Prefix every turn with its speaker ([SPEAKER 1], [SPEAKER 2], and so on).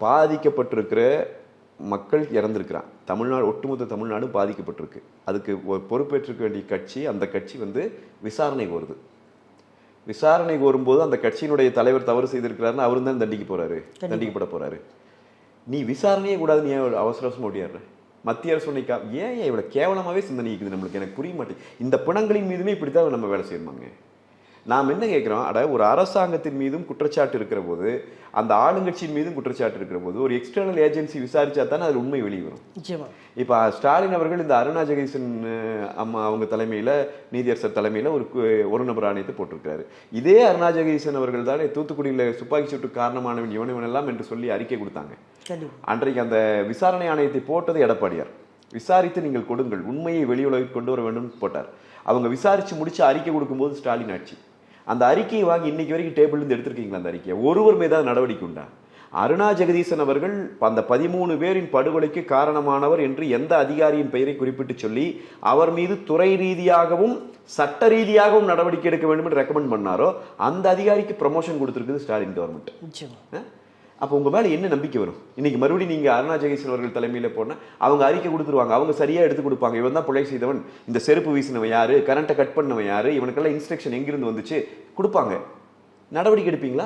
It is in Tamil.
[SPEAKER 1] பாதிக்கப்பட்டிருக்கிற மக்கள் இறந்திருக்கிறான். தமிழ்நாடு ஒட்டுமொத்த தமிழ்நாடு பாதிக்கப்பட்டிருக்கு. அதுக்கு பொறுப்பேற்றுக்க வேண்டிய கட்சி அந்த கட்சி வந்து விசாரணை கோருது. விசாரணை கோரும்போது அந்த கட்சியினுடைய தலைவர் தவறு செய்திருக்கிறாருன்னு அவரும் தான் தண்டிக்க போறாரு. தண்டிக்கப்பட போறாரு. நீ விசாரணையே கூடாது நீ அவசர அவசரமா ஓடியாடுற? மத்திய அரசு உன்னை கா- ஏன் இவ்வளவு கேவலமாவே சிந்தனை இருக்குது நம்மளுக்கு? எனக்கு புரிய மாட்டேங்குது. இந்த பிணங்களின் மீதுமே இப்படித்தான் நம்ம வேலை செய்யணுமாங்க? நாம் என்ன கேட்குறோம்? அட ஒரு அரசாங்கத்தின் மீதும் குற்றச்சாட்டு இருக்கிற போது அந்த ஆளுங்கட்சியின் மீதும் குற்றச்சாட்டு இருக்கிற போது ஒரு எக்ஸ்டர்னல் ஏஜென்சி விசாரிச்சா தானே அதில் உண்மை வெளியே வரும்.
[SPEAKER 2] நிச்சயமா.
[SPEAKER 1] இப்போ ஸ்டாலின் அவர்கள் இந்த அருணா ஜெகதீசன் அம்மா அவங்க தலைமையில் நீதியரசர் தலைமையில் ஒரு ஒரு நபர் ஆணையத்தை போட்டிருக்காரு இதே அருணா ஜெகதீசன் அவர்கள் தானே தூத்துக்குடியில் துப்பாக்கி சூட்டு காரணமானவன் இவன் இவனெல்லாம் என்று சொல்லி அறிக்கை கொடுத்தாங்க. அன்றைக்கு அந்த விசாரணை ஆணையத்தை போட்டது எடப்பாடியார். விசாரித்து நீங்கள் கொடுங்கள் உண்மையை வெளியுலகிற்கு கொண்டு வர வேண்டும் போட்டார். அவங்க விசாரிச்சு முடிச்சு அறிக்கை கொடுக்கும்போது ஸ்டாலின் ஆட்சி. அந்த அறிக்கையை வாங்கி இன்னைக்கு வரைக்கும் டேபிள் இருந்து எடுத்திருக்கீங்களா அந்த அறிக்கையை? ஒருவர் மீதாவது நடவடிக்கை உண்டா? அருணா ஜெகதீசன் அவர்கள் அந்த பதிமூணு பேரின் படுகொலைக்கு காரணமானவர் என்று எந்த அதிகாரியின் பெயரை குறிப்பிட்டு சொல்லி அவர் மீது துறை ரீதியாகவும் சட்ட ரீதியாகவும் நடவடிக்கை எடுக்க வேண்டும் என்று ரெக்கமெண்ட் பண்ணாரோ அந்த அதிகாரிக்கு ப்ரமோஷன் கொடுத்திருக்குது ஸ்டாலின் கவர்மெண்ட்? அப்போ உங்க மேல என்ன நம்பிக்கை வரும்? இன்னைக்கு மறுபடியும் நீங்க அருணா ஜெகதீசன் அவர்கள் தலைமையில போனா அவங்க அறிக்கை கொடுத்துருவாங்க. அவங்க சரியா எடுத்து கொடுப்பாங்க. இவன் தான் பிழை செய்தவன். இந்த செருப்பு வீசினவன் யாரு? கரண்ட்டை கட் பண்ணவன் யாரு? இவனுக்கெல்லாம் இன்ஸ்ட்ரக்ஷன் எங்கிருந்து வந்துச்சு? கொடுப்பாங்க. நடவடிக்கை எடுப்பீங்களா?